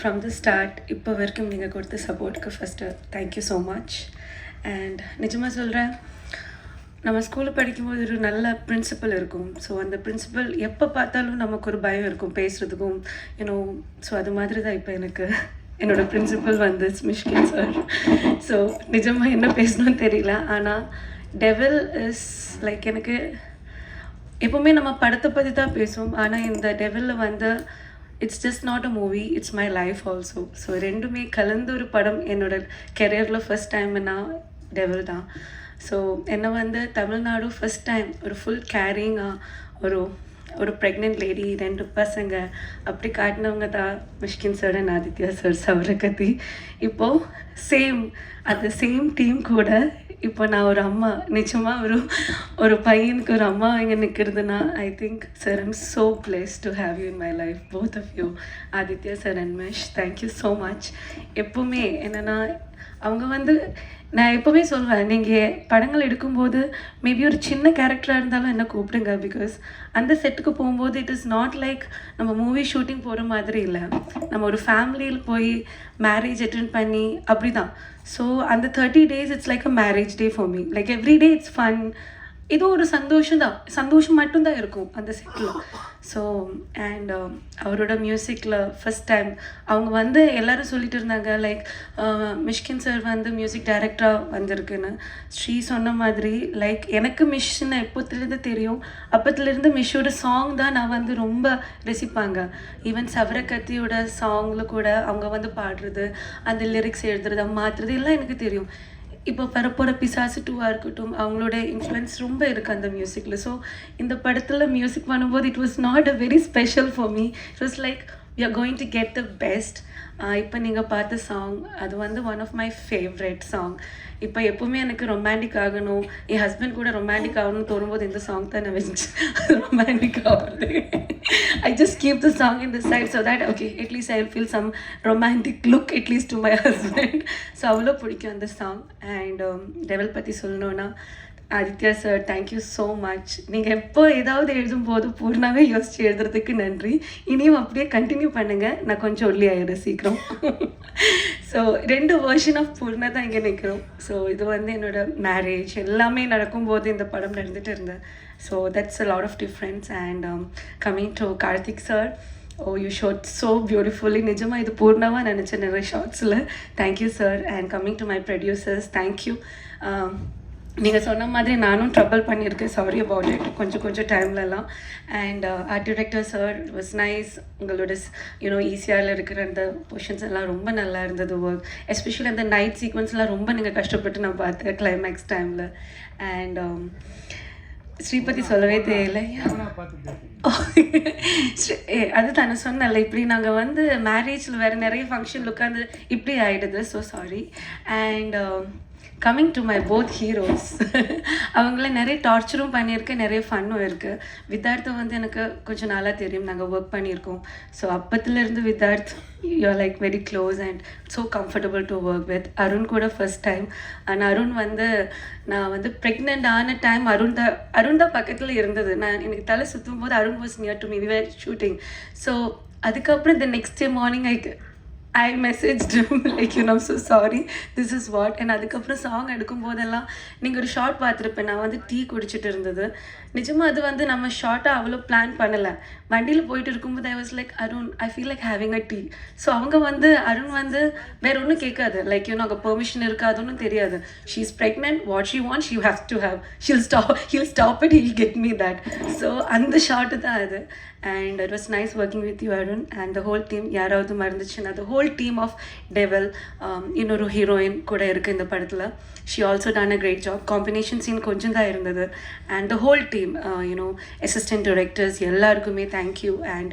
From the start இப்போ வரைக்கும் நீங்கள் கொடுத்த சப்போர்ட்டுக்கு first thank you so much and நிஜமாக சொல்கிறேன் நம்ம ஸ்கூலில் படிக்கும்போது ஒரு நல்ல பிரின்சிபல் இருக்கும். ஸோ அந்த பிரின்சிபல் எப்போ பார்த்தாலும் நமக்கு ஒரு பயம் இருக்கும் பேசுகிறதுக்கும் யூனோ ஸோ அது மாதிரி தான் இப்போ எனக்கு என்னோட பிரின்சிபல் வந்து மிஷ்கின் சார் ஸோ நிஜமாக என்ன பேசணும்னு தெரியல. ஆனால் டெவில் இஸ் லைக் எனக்கு எப்போவுமே நம்ம படத்தை பற்றி தான் பேசுவோம். ஆனால் இந்த டெவலில் வந்து it's just not a movie it's my life also so ரெண்டுமே கலந்து ஒரு படம் என்னோட கெரியரில் ஃபஸ்ட் டைம்னா டெவல் தான். ஸோ என்னை வந்து தமிழ்நாடு ஃபஸ்ட் டைம் ஒரு ஃபுல் கேரிங்காக ஒரு ஒரு ப்ரெக்னென்ட் லேடி ரெண்டு பசங்க அப்படி காட்டினவங்க தான் Mysskin sir and Aditya sir சவரகதி. இப்போது சேம் அந்த சேம் டீம் கூட இப்போ நான் ஒரு அம்மா நிஜமாக ஒரு ஒரு பையனுக்கு ஒரு அம்மா இங்கே நிற்கிறதுனா I think sir I'm so blessed to have you in my life both of you Aditya sir and மிஷ் thank you so much எப்போவுமே என்னென்னா அவங்க வந்து நான் எப்போவுமே சொல்வேன் நீங்கள் படங்கள் எடுக்கும்போது மேபி ஒரு சின்ன கேரக்டராக இருந்தாலும் என்ன கூப்பிடுங்க பிகாஸ் அந்த செட்டுக்கு போகும்போது இட் இஸ் நாட் லைக் நம்ம மூவி ஷூட்டிங் போகிற மாதிரி இல்லை. நம்ம ஒரு ஃபேமிலியில் போய் மேரேஜ் அட்டென்ட் பண்ணி அப்படி தான் ஸோ அந்த thirty days it's like a marriage day for me like every day it's fun ஏதோ ஒரு சந்தோஷம் தான். சந்தோஷம் மட்டும்தான் இருக்கும் அந்த செட்டில் ஸோ அண்ட் அவரோட மியூசிக்கில் ஃபஸ்ட் டைம் அவங்க வந்து எல்லாரும் சொல்லிட்டு இருந்தாங்க லைக் மிஷ்கின் சார் வந்து மியூசிக் டைரக்டராக வந்திருக்குன்னு. ஸ்ரீ சொன்ன மாதிரி லைக் எனக்கு மிஷ்ன்னு எப்போத்துலேருந்து தெரியும் அப்போத்துலேருந்து மிஷ்ஷோட சாங் தான் நான் வந்து ரொம்ப ரசிப்பாங்க. ஈவன் சவரகத்தியோட சாங்கில் கூட அவங்க வந்து பாடுறது அந்த லிரிக்ஸ் எழுதுறது மாற்றுறது எல்லாம் எனக்கு தெரியும். இப்போ வரப்போகிற பிசாசு டூவாக இருக்கட்டும் அவங்களோட இன்ஃப்ளூயன்ஸ் ரொம்ப இருக்குது அந்த மியூசிக்கில் ஸோ இந்த படத்தில் மியூசிக் பண்ணும்போது it was not a very special for me it was like we are going to get the best இப்போ நீங்கள் பார்த்த சாங் அது வந்து one of my favourite song இப்போ எப்போவுமே எனக்கு ரொமான்டிக் ஆகணும். என் ஹஸ்பண்ட் கூட ரொமான்டிக் ஆகணும்னு தோணும்போது இந்த சாங் தான் நான் வச்சு ரொமான்டிக் ஆகுது. I just keep the song in the side so that okay at least I feel some romantic look at least to my husband so அவ்வளோ பிடிக்கும் அந்த சாங் அண்ட் டெவல் பற்றி சொல்லணுன்னா Aditya sir thank you so much நீங்கள் எப்போ ஏதாவது எழுதும்போது பூர்ணாவே யோசிச்சு எழுதுறதுக்கு நன்றி. இனியும் அப்படியே கண்டினியூ பண்ணுங்கள் நான் கொஞ்சம் ஒல்லி ஆயிடுறேன் சீக்கிரம். ஸோ ரெண்டு வேர்ஷன் ஆஃப் பூர்ணா தான் இங்கே நிற்கிறோம் ஸோ இது வந்து என்னோட மேரேஜ் எல்லாமே நடக்கும்போது இந்த படம் நடந்துகிட்டு இருந்தேன் so that's a lot of difference and coming to Karthik sir oh you shot so beautifully நிஜமாக இது பூர்ணமாக நினச்சேன் நிறைய ஷார்ட்ஸில் thank you sir and coming to my producers thank you நீங்கள் சொன்ன மாதிரி நானும் ட்ரபிள் பண்ணியிருக்கேன். சாரி அபவுட் இட் கொஞ்சம் கொஞ்சம் டைம்லலாம் and art director sir was nice உங்களோட யூனோ ஈஸியாவில் இருக்கிற அந்த பொஷன்ஸ் எல்லாம் ரொம்ப நல்லா இருந்தது ஒர்க் எஸ்பெஷலி அந்த நைட் சீக்வன்ஸ்லாம் ரொம்ப நீங்கள் கஷ்டப்பட்டு நான் பார்த்தேன் கிளைமேக்ஸ் டைமில் அண்ட் ஸ்ரீபதி சொல்லவே தெரியல ஸ்ரீ- ஏ, சொன்னல இப்படி நாங்கள் வந்து மேரேஜில் வேறு நிறைய ஃபங்க்ஷன் உட்காந்து இப்படி ஆகிடுது so sorry and coming to my both heroes அவங்கள நிறைய டார்ச்சரும் பண்ணியிருக்கேன் நிறைய ஃபன்னும் இருக்குது வித்தார்த்தம் வந்து எனக்கு கொஞ்சம் நல்லா தெரியும். நாங்கள் ஒர்க் பண்ணியிருக்கோம். So அப்பத்துலேருந்து you you're like very close and so comfortable to work with Arun கூட ஃபர்ஸ்ட் டைம் அண்ட் அருண் வந்து நான் வந்து ப்ரெக்னென்ட் ஆன டைம் அருண் தான் அருண் தான் பக்கத்தில் இருந்தது. நான் எனக்கு தலை சுற்றும் போது Arun was near to me shooting so அதுக்கப்புறம் the next day morning I I message like you நம் so sorry this is what and அதுக்கப்புறம் சாங் எடுக்கும் போதெல்லாம் நீங்கள் ஒரு ஷார்ட் பார்த்துருப்பேன். நான் வந்து டீ குடிச்சிட்டு இருந்தது. நிஜமாக அது வந்து நம்ம ஷார்ட்டாக அவ்வளோ பிளான் பண்ணலை. வண்டியில் போயிட்டு இருக்கும்போது I was like Arun I feel like having a tea so அவங்க வந்து அருண் வந்து வேற ஒன்றும் கேட்காது. லைக் யூனோ அங்கே பெர்மிஷன் இருக்காதுன்னு தெரியாது. She is pregnant what she want she have to have she'll stop he'll stop it he'll get me that so அந்த ஷார்ட்டு தான் அது. And it was nice working with you Arun and the whole team யாராவது மறந்துச்சுன்னா அது whole team of Devil இன்னொரு heroine கூட இருக்குது இந்த படத்தில். She also done a great job combination scene கொஞ்சம் தான் இருந்தது. And the whole team you know assistant directors எல்லாருக்குமே தேங்க்யூ அண்ட்